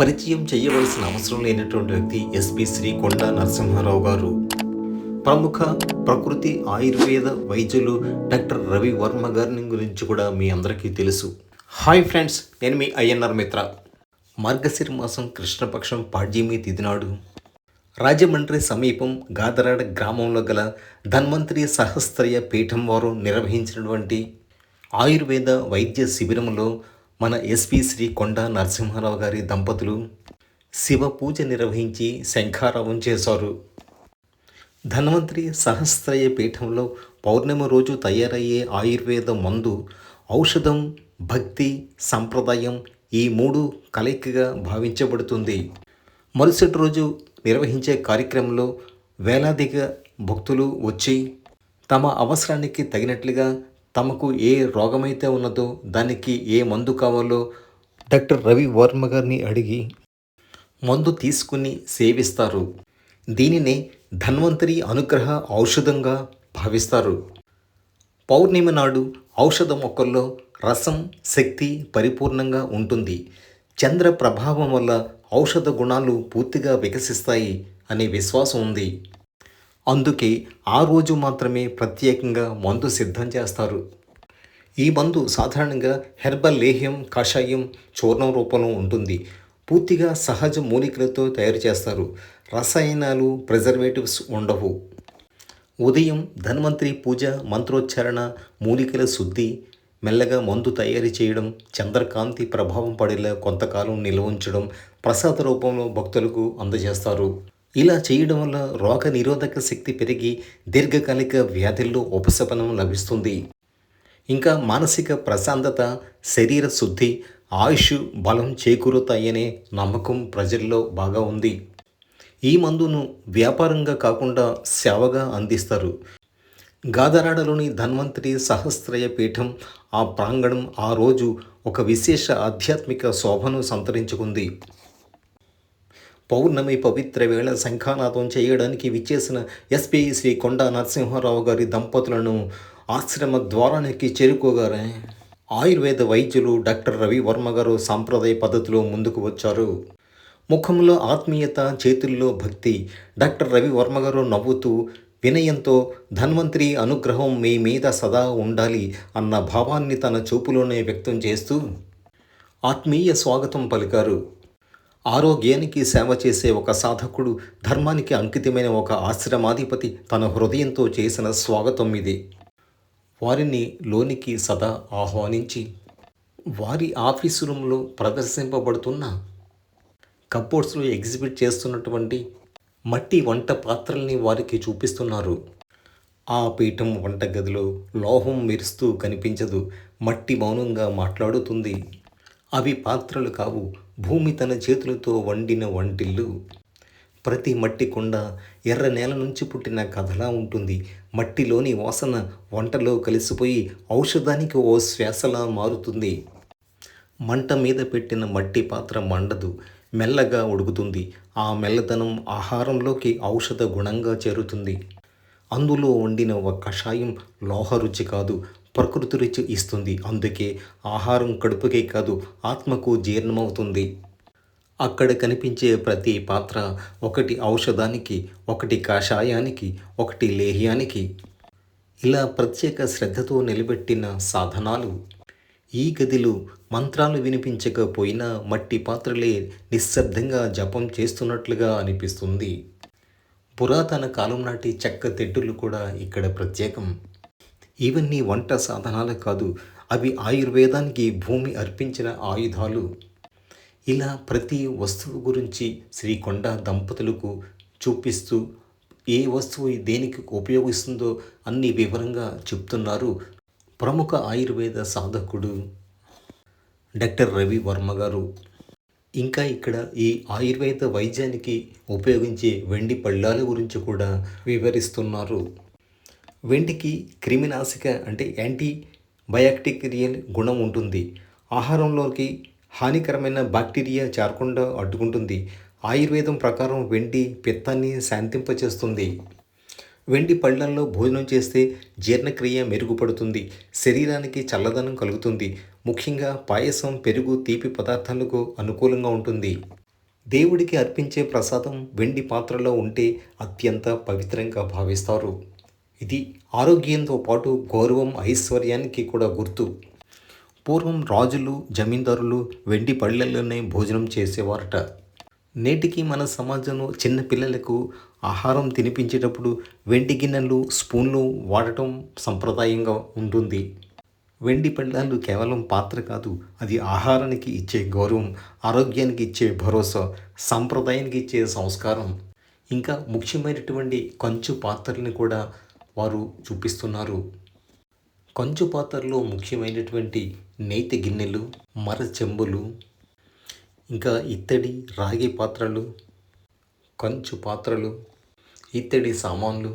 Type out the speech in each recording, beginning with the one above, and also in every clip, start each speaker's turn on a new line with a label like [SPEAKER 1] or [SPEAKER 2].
[SPEAKER 1] పరిచయం చేయవలసిన అవసరం లేనటువంటి వ్యక్తి ఎస్పి శ్రీ కొండ నరసింహారావు గారు. ప్రముఖ ప్రకృతి ఆయుర్వేద వైద్యులు డాక్టర్ రవి వర్మ గారిని గురించి కూడా మీ అందరికీ తెలుసు. హాయ్ ఫ్రెండ్స్ నేను మీ ఐఎన్ఆర్ మిత్ర. మార్గశిర మాసం కృష్ణపక్షం పాడ్యమి తిదినాడు రాజమండ్రి సమీపం గాదరాడ గ్రామంలో గల ధన్వంతరి సహస్రయ పీఠం వారు నిర్వహించినటువంటి ఆయుర్వేద వైద్య శిబిరంలో మన ఎస్పి శ్రీ కొండ నరసింహారావు గారి దంపతులు శివ పూజ నిర్వహించి శంఖారావం చేశారు. ధన్వంతరి సహస్రయ పీఠంలో పౌర్ణమి రోజు తయారయ్యే ఆయుర్వేద మందు ఔషధం భక్తి సంప్రదాయం ఈ మూడు కలయికగా భావించబడుతుంది. మరుసటి రోజు నిర్వహించే కార్యక్రమంలో వేలాదిగా భక్తులు వచ్చి తమ అవసరానికి తగినట్లుగా తమకు ఏ రోగమైతే ఉన్నదో దానికి ఏ మందు కావాలో డాక్టర్ రవి వర్మ గారిని అడిగి మందు తీసుకుని సేవిస్తారు. దీనినే ధన్వంతరి అనుగ్రహ ఔషధంగా భావిస్తారు. పౌర్ణమి నాడు ఔషధ మొక్కల్లో రసం శక్తి పరిపూర్ణంగా ఉంటుంది. చంద్ర ప్రభావం వల్ల ఔషధ గుణాలు పూర్తిగా వికసిస్తాయి అనే విశ్వాసం ఉంది. అందుకే ఆ రోజు మాత్రమే ప్రత్యేకంగా మందు సిద్ధం చేస్తారు. ఈ మందు సాధారణంగా హెర్బల్ లేహ్యం కషాయం చూర్ణం రూపంలో ఉంటుంది. పూర్తిగా సహజ మూలికలతో తయారు చేస్తారు. రసాయనాలు ప్రిజర్వేటివ్స్ ఉండవు. ఉదయం ధన్వంతరి పూజ మంత్రోచ్చారణ మూలికల శుద్ధి మెల్లగా మందు తయారు చేయడం చంద్రకాంతి ప్రభావం పడేలా కొంతకాలం నిల్వ ఉంచడం ప్రసాద రూపంలో భక్తులకు అందజేస్తారు. ఇలా చేయడం వల్ల రోగ నిరోధక శక్తి పెరిగి దీర్ఘకాలిక వ్యాధుల్లో ఉపశమనం లభిస్తుంది. ఇంకా మానసిక ప్రశాంతత శరీర శుద్ధి ఆయుష్ బలం చేకూరుతాయనే నమ్మకం ప్రజల్లో బాగా ఉంది. ఈ మందును వ్యాపారంగా కాకుండా సేవగా అందిస్తారు. గాదరాడలోని ధన్వంతరి సహస్రయ పీఠం ఆ ప్రాంగణం ఆ రోజు ఒక విశేష ఆధ్యాత్మిక శోభను సంతరించుకుంది. పౌర్ణమి పవిత్ర వేళ శంఖానాదం చేయడానికి విచ్చేసిన ఎస్పీ శ్రీ కొండా నరసింహారావు గారి దంపతులను ఆశ్రమ ద్వారానికి చేరుకోగానే ఆయుర్వేద వైద్యులు డాక్టర్ రవి వర్మ గారు సాంప్రదాయ పద్ధతిలో ముందుకు వచ్చారు. ముఖంలో ఆత్మీయత చేతుల్లో భక్తి డాక్టర్ రవి వర్మ గారు నవ్వుతూ వినయంతో ధన్వంతరి అనుగ్రహం మీ మీద సదా ఉండాలి అన్న భావాన్ని తన చూపులోనే వ్యక్తం చేస్తూ ఆత్మీయ స్వాగతం పలికారు. ఆరోగ్యానికి సేవ చేసే ఒక సాధకుడు ధర్మానికి అంకితమైన ఒక ఆశ్రమాధిపతి తన హృదయంతో చేసిన స్వాగతం ఇది. వారిని లోనికి సదా ఆహ్వానించి వారి ఆఫీసు రూమ్లో ప్రదర్శింపబడుతున్న కప్బోర్డ్స్లో ఎగ్జిబిట్ చేస్తున్నటువంటి మట్టి వంట పాత్రల్ని వారికి చూపిస్తున్నారు. ఆ పీఠం వంటగదిలో లోహం మెరుస్తూ కనిపించదు మట్టి మౌనంగా మాట్లాడుతుంది. అవి పాత్రలు కావు భూమి తన చేతులతో వండిన వంటిల్లు. ప్రతి మట్టి కుండ ఎర్ర నేల నుంచి పుట్టిన కథలా ఉంటుంది. మట్టిలోని వాసన వంటలో కలిసిపోయి ఔషధానికి ఓ శ్వాసలా మారుతుంది. మంట మీద పెట్టిన మట్టి పాత్ర మండదు మెల్లగా ఉడుకుతుంది. ఆ మెల్లదనం ఆహారంలోకి ఔషధ గుణంగా చేరుతుంది. అందులో వండిన ఒక కషాయం లోహ రుచి కాదు ప్రకృతి రుచి ఇస్తుంది. అందుకే ఆహారం కడుపుకే కాదు ఆత్మకు జీర్ణమవుతుంది. అక్కడ కనిపించే ప్రతి పాత్ర ఒకటి ఔషధానికి ఒకటి కాషాయానికి ఒకటి లేహ్యానికి. ఇలా ప్రత్యేక శ్రద్ధతో నిలబెట్టిన సాధనాలు. ఈ గదిలో మంత్రాలు వినిపించకపోయినా మట్టి పాత్రలే నిశ్శబ్దంగా జపం చేస్తున్నట్లుగా అనిపిస్తుంది. పురాతన కాలం నాటి చెక్క తెడ్డులు కూడా ఇక్కడ ప్రత్యేకం. ఇవన్నీ వంట సాధనాలు కాదు అవి ఆయుర్వేదానికి భూమి అర్పించిన ఆయుధాలు. ఇలా ప్రతి వస్తువు గురించి శ్రీకొండ దంపతులకు చూపిస్తూ ఏ వస్తువు దేనికి ఉపయోగిస్తుందో అన్ని వివరంగా చెప్తున్నారు ప్రముఖ ఆయుర్వేద సాధకుడు డాక్టర్ రవి వర్మ గారు. ఇంకా ఇక్కడ ఈ ఆయుర్వేద వైద్యానికి ఉపయోగించే వెండి పళ్ళాల గురించి కూడా వివరిస్తున్నారు. వెండికి క్రిమినాశక అంటే యాంటీ బయాక్టీరియల్ గుణం ఉంటుంది. ఆహారంలోకి హానికరమైన బ్యాక్టీరియా చేరకుండా అడ్డుకుంటుంది. ఆయుర్వేదం ప్రకారం వెండి పిత్తాన్ని శాంతింపచేస్తుంది. వెండి పళ్ళల్లో భోజనం చేస్తే జీర్ణక్రియ మెరుగుపడుతుంది. శరీరానికి చల్లదనం కలుగుతుంది. ముఖ్యంగా పాయసం పెరుగు తీపి పదార్థాలకు అనుకూలంగా ఉంటుంది. దేవుడికి అర్పించే ప్రసాదం వెండి పాత్రలో ఉంటే అత్యంత పవిత్రంగా భావిస్తారు. ఇది ఆరోగ్యంతో పాటు గౌరవం ఐశ్వర్యానికి కూడా గుర్తు. పూర్వం రాజులు జమీందారులు వెండి పళ్ళల్లోనే భోజనం చేసేవారట. నేటికి మన సమాజంలో చిన్న పిల్లలకు ఆహారం తినిపించేటప్పుడు వెండి గిన్నెలు స్పూన్లు వాడటం సంప్రదాయంగా ఉంటుంది. వెండి పళ్ళాలు కేవలం పాత్ర కాదు అది ఆహారానికి ఇచ్చే గౌరవం ఆరోగ్యానికి ఇచ్చే భరోసా సంప్రదాయానికి ఇచ్చే సంస్కారం. ఇంకా ముఖ్యమైనటువంటి కంచు పాత్రల్ని కూడా వారు చూపిస్తున్నారు. కంచు పాత్రలో ముఖ్యమైనటువంటి నేతి గిన్నెలు మర చెంబులు ఇంకా ఇత్తడి రాగి పాత్రలు కంచు పాత్రలు ఇత్తడి సామాన్లు.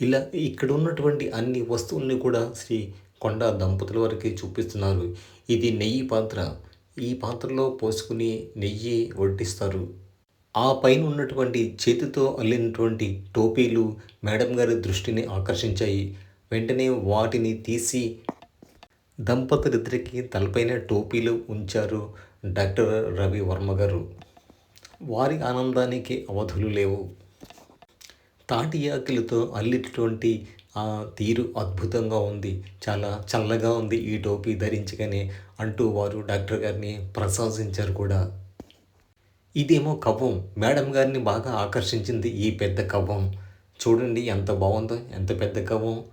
[SPEAKER 1] ఇలా ఇక్కడ ఉన్నటువంటి అన్ని వస్తువుల్ని కూడా శ్రీ కొండ దంపతుల వారికి చూపిస్తున్నారు. ఇది నెయ్యి పాత్ర. ఈ పాత్రలో పోసుకుని నెయ్యి వడ్డిస్తారు. ఆ పైన ఉన్నటువంటి చేతితో అల్లినటువంటి టోపీలు మేడం గారి దృష్టిని ఆకర్షించాయి. వెంటనే వాటిని తీసి దంపతులిద్దరికి తలపైన టోపీలు ఉంచారు డాక్టర్ రవి వర్మ గారు. వారి ఆనందానికి అవధులు లేవు. తాటి ఆకులతో అల్లినటువంటి ఆ తీరు అద్భుతంగా ఉంది. చాలా చల్లగా ఉంది ఈ టోపీ ధరించగానే అంటూ వారు డాక్టర్ గారిని ప్రశంసించారు కూడా. ఇదేమో కవ్వం. మేడం గారిని బాగా ఆకర్షించింది ఈ పెద్ద కవ్వం. చూడండి ఎంత బాగుందో ఎంత పెద్ద కవ్వం.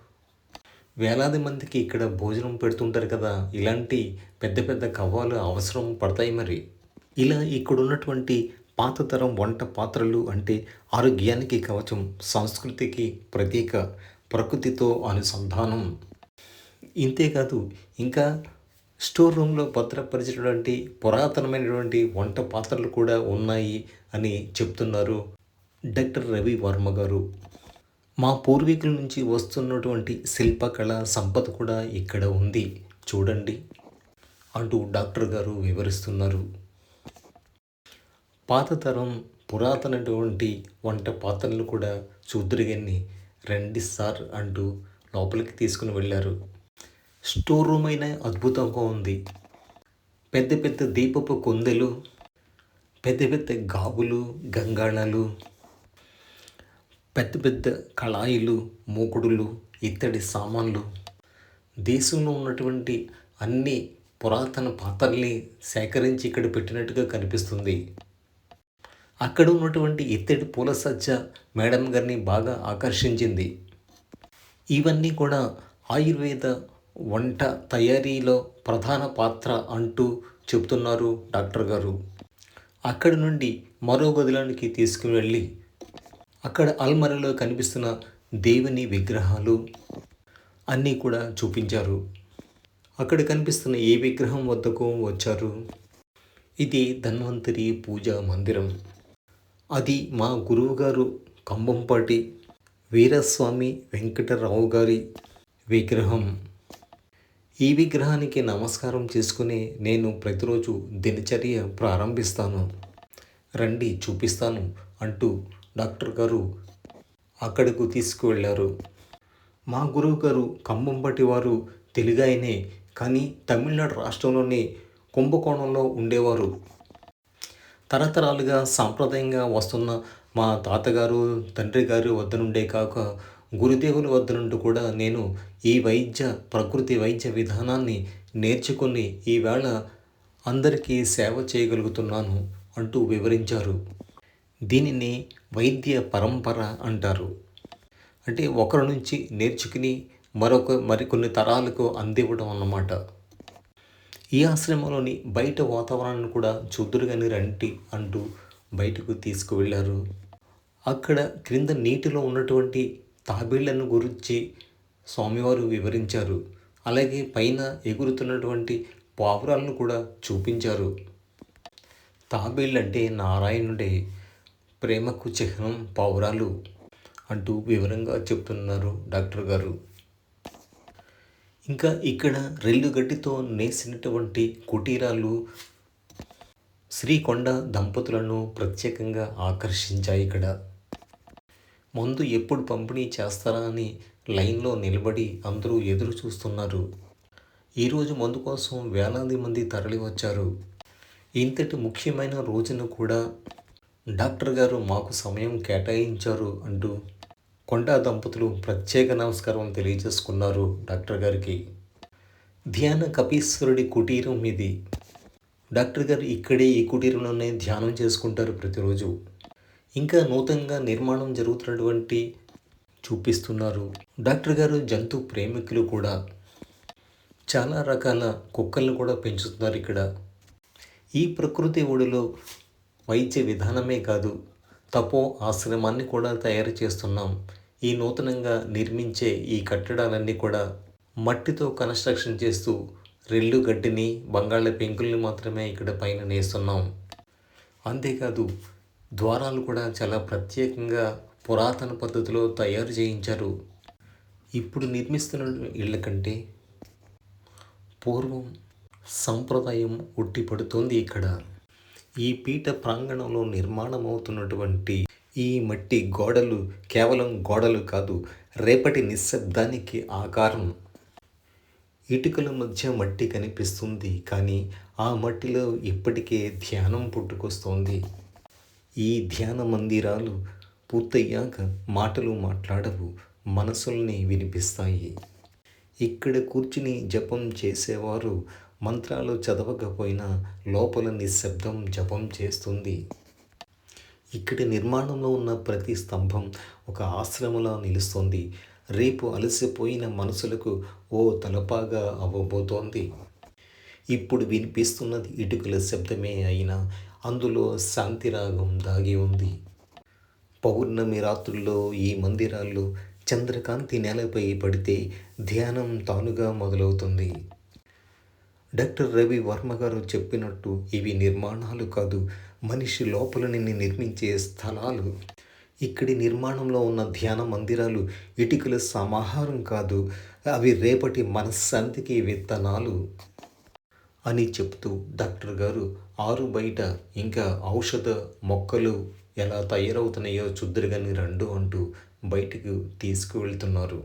[SPEAKER 1] వేలాది మందికి ఇక్కడ భోజనం పెడుతుంటారు కదా ఇలాంటి పెద్ద పెద్ద కవ్వాలు అవసరం పడతాయి మరి. ఇలా ఇక్కడ ఉన్నటువంటి పాత తరం వంట పాత్రలు అంటే ఆరోగ్యానికి కవచం సంస్కృతికి ప్రతీక ప్రకృతితో అనుసంధానం. ఇంతేకాదు ఇంకా స్టోర్ రూమ్లో భద్రపరిచినటువంటి పురాతనమైనటువంటి వంట పాత్రలు కూడా ఉన్నాయి అని చెప్తున్నారు డాక్టర్ రవి వర్మ గారు. మా పూర్వీకుల నుంచి వస్తున్నటువంటి శిల్పకళ సంపద కూడా ఇక్కడ ఉంది. చూడండి. అంటూ డాక్టర్ గారు వివరిస్తున్నారు. పాత తరం పురాతనటువంటి వంట పాత్రలు కూడా చూద్దరుగాన్ని రండి సార్ అంటూ లోపలికి తీసుకుని వెళ్ళారు. స్టోర్ రూమ్ అయినా అద్భుతంగా ఉంది. పెద్ద పెద్ద దీపపు కొందెలు పెద్ద పెద్ద గాబులు గంగాళాలు పెద్ద పెద్ద కళాయిలు మూకుడులు ఇత్తడి సామాన్లు. దేశంలో ఉన్నటువంటి అన్ని పురాతన పాత్రల్ని సేకరించి ఇక్కడ పెట్టినట్టుగా కనిపిస్తుంది. అక్కడ ఉన్నటువంటి ఇత్తడి పూల సజ్జ మేడం గారిని బాగా ఆకర్షించింది. ఇవన్నీ కూడా ఆయుర్వేద వంట తయారీలో ప్రధాన పాత్ర అంటూ చెప్తున్నారు డాక్టర్ గారు. అక్కడి నుండి మరో గదిలోనికి తీసుకుని వెళ్ళి అక్కడ అల్మరలో కనిపిస్తున్న దేవుని విగ్రహాలు అన్నీ కూడా చూపించారు. అక్కడ కనిపిస్తున్న ఏ విగ్రహం వద్దకు వచ్చారు? ఇది ధన్వంతరి పూజా మందిరం. అది మా గురువుగారు కంబంపాటి వీరస్వామి వెంకటరావు గారి విగ్రహం. ఈ విగ్రహానికి నమస్కారం చేసుకుని నేను ప్రతిరోజు దినచర్య ప్రారంభిస్తాను. రండి చూపిస్తాను అంటూ డాక్టర్ గారు అక్కడకు తీసుకువెళ్ళారు. మా గురువు గారు కంబంబటి వారు తెలుగాయనే కానీ తమిళనాడు రాష్ట్రంలోని కుంభకోణంలో ఉండేవారు. తరతరాలుగా సాంప్రదాయంగా వస్తున్న మా తాతగారు తండ్రి గారి వద్ద నుండే కాక గురుదేవుల వద్ద నుండి కూడా నేను ఈ వైద్య ప్రకృతి వైద్య విధానాన్ని నేర్చుకుని ఈవేళ అందరికీ సేవ చేయగలుగుతున్నాను అంటూ వివరించారు. దీనిని వైద్య పరంపర అంటారు. అంటే ఒకరి నుంచి నేర్చుకుని మరొక మరికొన్ని తరాలకు అందివ్వడం అన్నమాట. ఈ ఆశ్రమంలోని బయట వాతావరణాన్ని కూడా చూద్దురుగాని రంటి అంటూ బయటకు తీసుకువెళ్ళారు. అక్కడ క్రింద నీటిలో ఉన్నటువంటి తాబేళ్ళను గురించి స్వామివారు వివరించారు. అలాగే పైన ఎగురుతున్నటువంటి పావురాలను కూడా చూపించారు. తాబేళ్ళు నారాయణుడే. ప్రేమకు చిహ్నం పావురాలు అంటూ వివరంగా చెప్తున్నారు డాక్టర్ గారు. ఇంకా ఇక్కడ రెల్లుగడ్డితో నేసినటువంటి కుటీరాలు శ్రీకొండ దంపతులను ప్రత్యేకంగా ఆకర్షించాయి ఇక్కడ. మందు ఎప్పుడు పంపిణీ చేస్తారా అని లైన్లో నిలబడి అందరూ ఎదురు చూస్తున్నారు. ఈరోజు మందు కోసం వేలాది మంది తరలి వచ్చారు ఇంతటి ముఖ్యమైన రోజున కూడా డాక్టర్ గారు మాకు సమయం కేటాయించారు అంటూ కొండా దంపతులు ప్రత్యేక నమస్కారం తెలియజేసుకున్నారు డాక్టర్ గారికి. ధ్యాన కపీశ్వరుడి కుటీరం ఇది డాక్టర్ గారు ఇక్కడే ఈ కుటీరంలోనే ధ్యానం చేసుకుంటారు ప్రతిరోజు. ఇంకా నూతనంగా నిర్మాణం జరుగుతున్నటువంటి చూపిస్తున్నారు. డాక్టర్ గారు జంతు ప్రేమికులు కూడా. చాలా రకాల కుక్కలను కూడా పెంచుతున్నారు ఇక్కడ. ఈ ప్రకృతి ఒడిలో వైద్య విధానమే కాదు తపో ఆశ్రమాన్ని కూడా తయారు చేస్తున్నాం. ఈ నూతనంగా నిర్మించే ఈ కట్టడాలన్నీ కూడా మట్టితో కన్స్ట్రక్షన్ చేస్తూ రెల్లు గడ్డిని బంగాళ పెంకుల్ని మాత్రమే ఇక్కడ పైన నేస్తున్నాం. అంతేకాదు ద్వారాలు కూడా చాలా ప్రత్యేకంగా పురాతన పద్ధతిలో తయారు చేయించారు. ఇప్పుడు నిర్మిస్తున్న ఇళ్ళ కంటే పూర్వం సంప్రదాయం ఉట్టిపడుతోంది ఇక్కడ. ఈ పీఠ ప్రాంగణంలో నిర్మాణమవుతున్నటువంటి ఈ మట్టి గోడలు కేవలం గోడలు కాదు రేపటి నిశ్శబ్దానికి ఆకారం. ఇటుకల మధ్య మట్టి కనిపిస్తుంది కానీ ఆ మట్టిలో ఇప్పటికే ధ్యానం పుట్టుకొస్తోంది. ఈ ధ్యాన మందిరాలు పూర్తయ్యాక మాటలు మాట్లాడవు మనసుల్ని వినిపిస్తాయి. ఇక్కడ కూర్చుని జపం చేసేవారు మంత్రాలు చదవకపోయినా లోపల నిశ్శబ్దం జపం చేస్తుంది. ఇక్కడి నిర్మాణంలో ఉన్న ప్రతి స్తంభం ఒక ఆశ్రమలా నిలుస్తోంది. రేపు అలసిపోయిన మనసులకు ఓ తలపాగా అవ్వబోతోంది. ఇప్పుడు వినిపిస్తున్నది ఇటుకల శబ్దమే అయినా అందులో శాంతిరాగం దాగి ఉంది. పౌర్ణమి రాత్రుల్లో ఈ మందిరాల్లో చంద్రకాంతి నేలపై పడితే ధ్యానం తానుగా మొదలవుతుంది. డాక్టర్ రవి వర్మ గారు చెప్పినట్టు ఇవి నిర్మాణాలు కాదు మనిషి లోపల నిన్ను నిర్మించే స్థలాలు. ఇక్కడి నిర్మాణంలో ఉన్న ధ్యాన మందిరాలు ఇటుకల సమాహారం కాదు అవి రేపటి మనశ్శాంతికి విత్తనాలు అని చెప్తూ డాక్టర్ గారు ఆరు బయట ఇంకా ఔషధ మొక్కలు ఎలా తయారవుతున్నాయో చుద్దరుగాని రండు అంటూ బయటకు తీసుకువెళ్తున్నారు.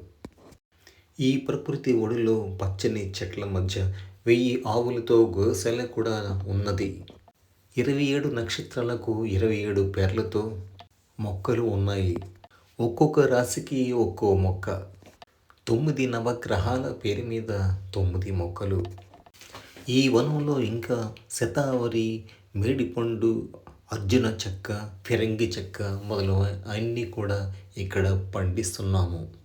[SPEAKER 1] ఈ ప్రకృతి ఒడిలో పచ్చని చెట్ల మధ్య వెయ్యి ఆవులతో గోశాల కూడా ఉన్నది. ఇరవై ఏడు నక్షత్రాలకు ఇరవై ఏడు పేర్లతో మొక్కలు ఉన్నాయి. ఒక్కొక్క రాశికి ఒక్కో మొక్క. తొమ్మిది నవగ్రహాల పేరు మీద తొమ్మిది మొక్కలు. ఈ వనంలో ఇంకా శతావరి మేడిపండు అర్జున చెక్క ఫిరంగి చెక్క మొదలు అన్నీ కూడా ఇక్కడ పండిస్తున్నాము.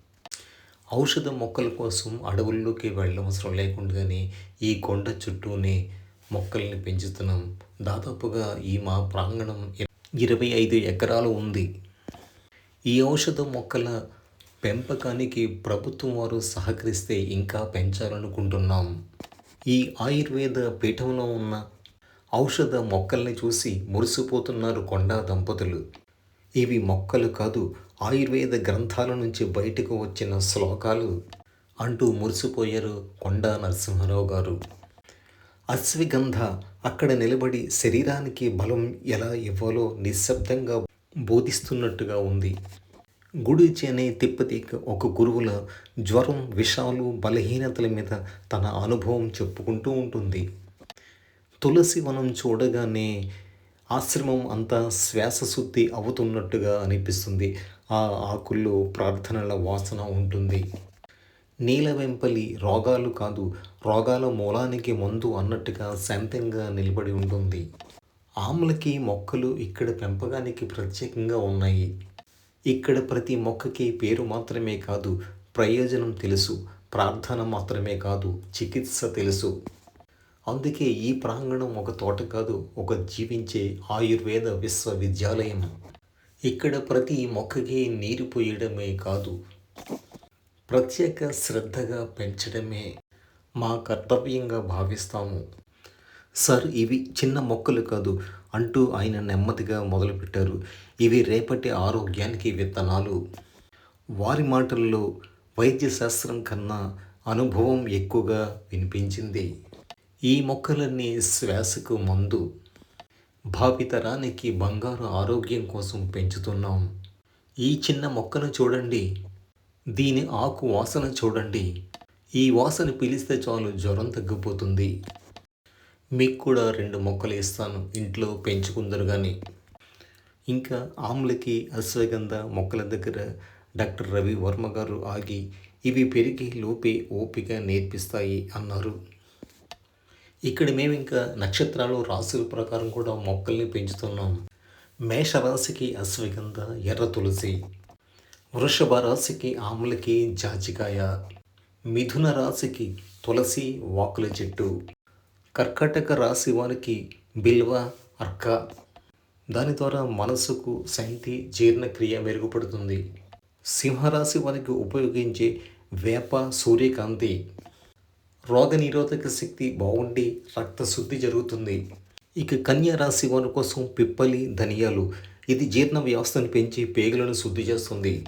[SPEAKER 1] ఔషధ మొక్కల కోసం అడవుల్లోకి వెళ్ళవసరం లేకుండానే ఈ కొండ చుట్టూనే మొక్కల్ని పెంచుతున్నాం. దాదాపుగా ఈ మా ప్రాంగణం ఇరవై ఐదు ఎకరాలు ఉంది. ఈ ఔషధ మొక్కల పెంపకానికి ప్రభుత్వం వారు సహకరిస్తే ఇంకా పెంచాలనుకుంటున్నాం. ఈ ఆయుర్వేద పీఠంలో ఉన్న ఔషధ మొక్కల్ని చూసి మురిసిపోతున్నారు కొండా దంపతులు. ఇవి మొక్కలు కాదు ఆయుర్వేద గ్రంథాల నుంచి బయటకు వచ్చిన శ్లోకాలు అంటూ మురిసిపోయారు కొండా నరసింహారావు గారు. అశ్విగంధ అక్కడ నిలబడి శరీరానికి బలం ఎలా ఇవ్వాలో నిశ్శబ్దంగా బోధిస్తున్నట్టుగా ఉంది. గుడి అనే తిప్పతి ఒక గురువుల జ్వరం విషాలు బలహీనతల మీద తన అనుభవం చెప్పుకుంటూ ఉంటుంది. తులసి వనం చూడగానే ఆశ్రమం అంతా శ్వాసశుద్ధి అవుతున్నట్టుగా అనిపిస్తుంది. ఆ ఆకుల్లో ప్రార్థనల వాసన ఉంటుంది. నీలవెంపలి రోగాలు కాదు రోగాల మూలానికి మందు అన్నట్టుగా శాంతంగా నిలబడి ఉంటుంది. ఆమ్లకి మొక్కలు ఇక్కడ పెంపకానికి ప్రత్యేకంగా ఉన్నాయి. ఇక్కడ ప్రతి మొక్కకి పేరు మాత్రమే కాదు ప్రయోజనం తెలుసు ప్రార్థన మాత్రమే కాదు చికిత్స తెలుసు. అందుకే ఈ ప్రాంగణం ఒక తోట కాదు ఒక జీవించే ఆయుర్వేద విశ్వవిద్యాలయం. ఇక్కడ ప్రతి మొక్కకి నీరు పోయడమే కాదు ప్రత్యేక శ్రద్ధగా పెంచడమే మా కర్తవ్యంగా భావిస్తాము. సార్ ఇవి చిన్న మొక్కలు కాదు అంటూ ఆయన నెమ్మదిగా మొదలుపెట్టారు. ఇవి రేపటి ఆరోగ్యానికి విత్తనాలు. వారి మాటల్లో వైద్యశాస్త్రం కన్నా అనుభవం ఎక్కువగా వినిపించింది. ఈ మొక్కలన్నీ శ్వాసకు మందు. భావితరానికి బంగారు ఆరోగ్యం కోసం పెంచుతున్నాం. ఈ చిన్న మొక్కను చూడండి. దీని ఆకు వాసన చూడండి. ఈ వాసన పిలిస్తే చాలు జ్వరం తగ్గిపోతుంది. మీకు కూడా రెండు మొక్కలు ఇస్తాను. ఇంట్లో పెంచుకుందరు కానీ ఇంకా ఆమ్లకి అశ్వగంధ మొక్కల దగ్గర డాక్టర్ రవి వర్మ గారు ఆగి ఇవి పెరిగి లోపే ఓపిక నేర్పిస్తాయి అన్నారు. ఇక్కడ మేము ఇంకా నక్షత్రాలు రాశుల ప్రకారం కూడా మొక్కల్ని పెంచుతున్నాం. మేషరాశికి అశ్వగంధ ఎర్ర తులసి వృషభ రాశికి ఆమ్లకి జాజికాయ మిథున రాశికి తులసి వాకుల చెట్టు కర్కాటక రాశి వారికి బిల్వ అర్క. దాని ద్వారా మనసుకు శాంతి జీర్ణక్రియ మెరుగుపడుతుంది. సింహరాశి వారికి ఉపయోగించే వేప సూర్యకాంతి. రోగనిరోధక శక్తి బాగుండి రక్తశుద్ధి జరుగుతుంది. ఇక కన్యా రాశి వారి కోసం పిప్పలి ధనియాలు ఇది జీర్ణ వ్యవస్థను పెంచి పేగులను శుద్ధి చేస్తుంది.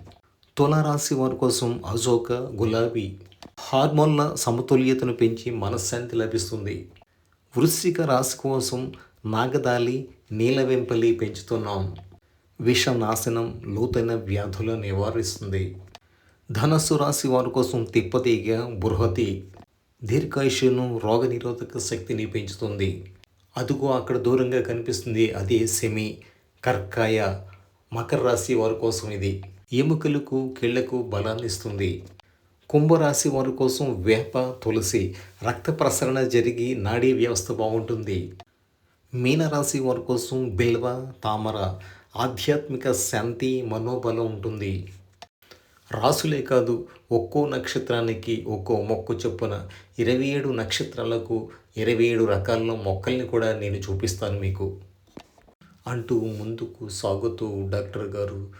[SPEAKER 1] తులారాశి వారి కోసం అజోక గులాబీ హార్మోన్ల సమతుల్యతను పెంచి మనశ్శాంతి లభిస్తుంది. వృశ్చిక రాశి కోసం నాగదాలి నీలవెంపలి పెంచుతున్నాం. విష నాశనం లోతైన వ్యాధులను నివారిస్తుంది. ధనస్సు రాశి వారి కోసం తిప్పతీగ బృహతి దీర్ఘాయుష్ను రోగనిరోధక శక్తిని పెంచుతుంది. అదుగో అక్కడ దూరంగా కనిపిస్తుంది. అదే సెమి కర్కాయ మకర రాశి వారి కోసం ఇది. ఎముకలకు కీళ్ళకు బలాన్ని ఇస్తుంది. కుంభరాశి వారి కోసం వేప తులసి రక్త ప్రసరణ జరిగి నాడీ వ్యవస్థ బాగుంటుంది. మీనరాశి వారి కోసం బిల్వ తామర ఆధ్యాత్మిక శాంతి మనోబలం ఉంటుంది. రాసులే కాదు ఒక్కో నక్షత్రానికి ఒక్కో మొక్క చొప్పున ఇరవై ఏడు నక్షత్రాలకు ఇరవై ఏడు రకాల మొక్కల్ని కూడా నేను చూపిస్తాను మీకు. అంటూ ముందుకు సాగుతూ డాక్టర్ గారు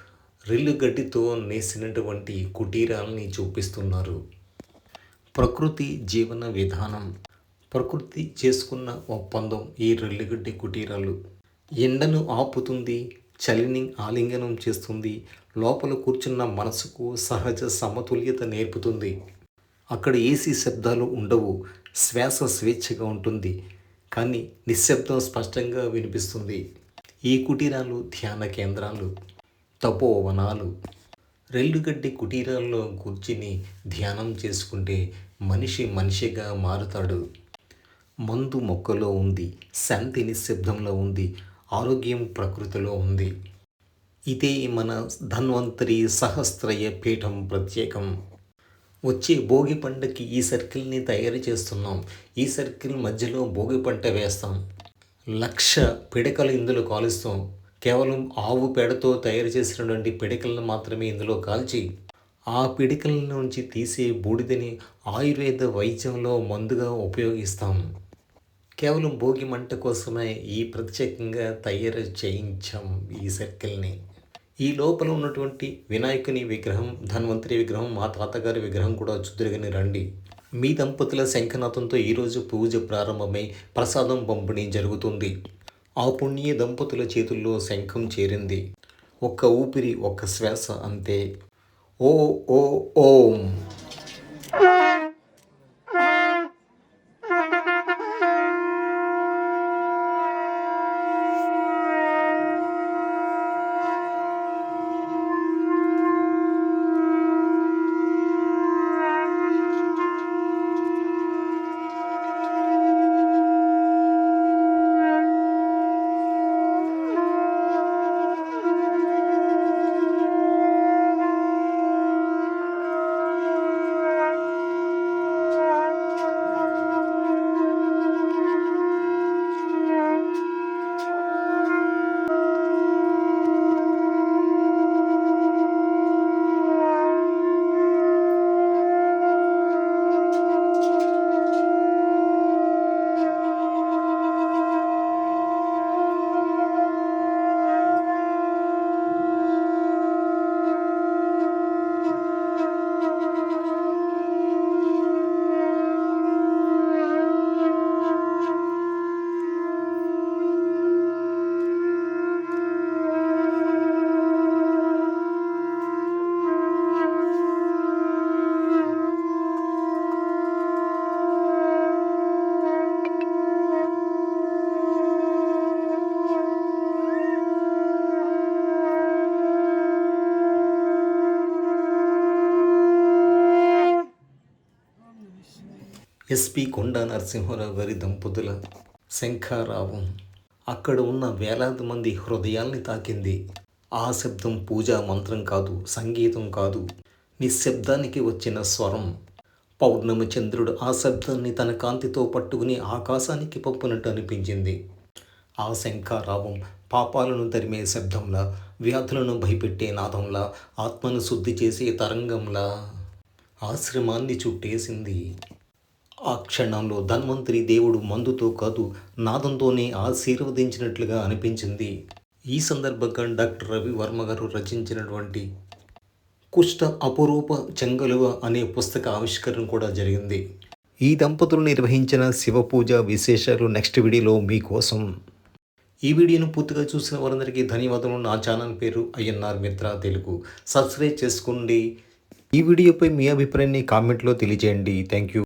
[SPEAKER 1] రిల్లు గడ్డితో నేసినటువంటి కుటీరాలని చూపిస్తున్నారు. ప్రకృతి జీవన విధానం. ప్రకృతి చేసుకున్న ఒప్పందం ఈ రెల్లిగడ్డి కుటీరాలు. ఎండను ఆపుతుంది చలిని ఆలింగనం చేస్తుంది. లోపల కూర్చున్న మనసుకు సహజ సమతుల్యత నేర్పుతుంది. అక్కడ ఏసీ శబ్దాలు ఉండవు. శ్వాస స్వేచ్ఛగా ఉంటుంది. కానీ నిశ్శబ్దం స్పష్టంగా వినిపిస్తుంది. ఈ కుటీరాలు ధ్యాన కేంద్రాలు. తపోవనాలు. రెల్లుగడ్డి కుటీరాల్లో కూర్చుని ధ్యానం చేసుకుంటే మనిషి మనిషిగా మారుతాడు. మందు మొక్కలో ఉంది. శాంతి నిశ్శబ్దంలో ఉంది. ఆరోగ్యం ప్రకృతిలో ఉంది. ఇదే మన ధన్వంతరి సహస్రయ పీఠం ప్రత్యేకం. వచ్చే భోగి పంటకి ఈ సర్కిల్ని తయారు చేస్తున్నాం. ఈ సర్కిల్ మధ్యలో భోగి పంట వేస్తాం. లక్ష పిడకలు ఇందులో కాలుస్తాం. కేవలం ఆవు పేడతో తయారు చేసినటువంటి పిడకలను మాత్రమే ఇందులో కాల్చి ఆ పిడికల నుంచి తీసే బూడిదని ఆయుర్వేద వైద్యంలో మందుగా ఉపయోగిస్తాం. కేవలం భోగి మంట కోసమే ఈ ప్రత్యేకంగా తయారు చేయించాం ఈ సర్కిల్ని. ఈ లోపల ఉన్నటువంటి వినాయకుని విగ్రహం ధన్వంతరి విగ్రహం మా తాతగారి విగ్రహం కూడా చుదురుగని రండి. మీ దంపతుల శంఖనాథంతో ఈరోజు పూజ ప్రారంభమై ప్రసాదం పంపిణీ జరుగుతుంది. ఆ పుణ్య దంపతుల చేతుల్లో శంఖం చేరింది. ఒక్క ఊపిరి ఒక్క శ్వాస అంతే. ఓ ఓ ఓం. ఎస్పి కొండ నరసింహరావు గారి దంపతుల శంఖారావం. అక్కడ ఉన్న వేలాది మంది హృదయాల్ని తాకింది. ఆ శబ్దం పూజా మంత్రం కాదు సంగీతం కాదు. నిశ్శబ్దానికి వచ్చిన స్వరం. పౌర్ణమి చంద్రుడు ఆ శబ్దాన్ని తన కాంతితో పట్టుకుని ఆకాశానికి పంపినట్టు అనిపించింది. ఆ శంఖారావం పాపాలను తరిమే శబ్దంలా వ్యాధులను భయపెట్టే నాదంలా ఆత్మను శుద్ధి చేసే తరంగంలా ఆశ్రమాన్ని చుట్టేసింది. ఆ క్షణంలో ధన్వంతరి దేవుడు మందుతో కాదు నాదంతోనే ఆశీర్వదించినట్లుగా అనిపించింది. ఈ సందర్భంగా డాక్టర్ రవి వర్మ గారు రచించినటువంటి కుష్ట అపురూప చెంగలువ అనే పుస్తక ఆవిష్కరణ కూడా జరిగింది. ఈ దంపతులు నిర్వహించిన శివ పూజ విశేషాలు నెక్స్ట్ వీడియోలో మీకోసం ఈ వీడియోను పూర్తిగా చూసిన వారందరికీ ధన్యవాదాలు నా ఛానల్ పేరు ఐఎన్ఆర్ మిత్ర తెలుగు. సబ్స్క్రైబ్ చేసుకోండి. ఈ వీడియోపై మీ అభిప్రాయాన్ని కామెంట్లో తెలియజేయండి. Thank you.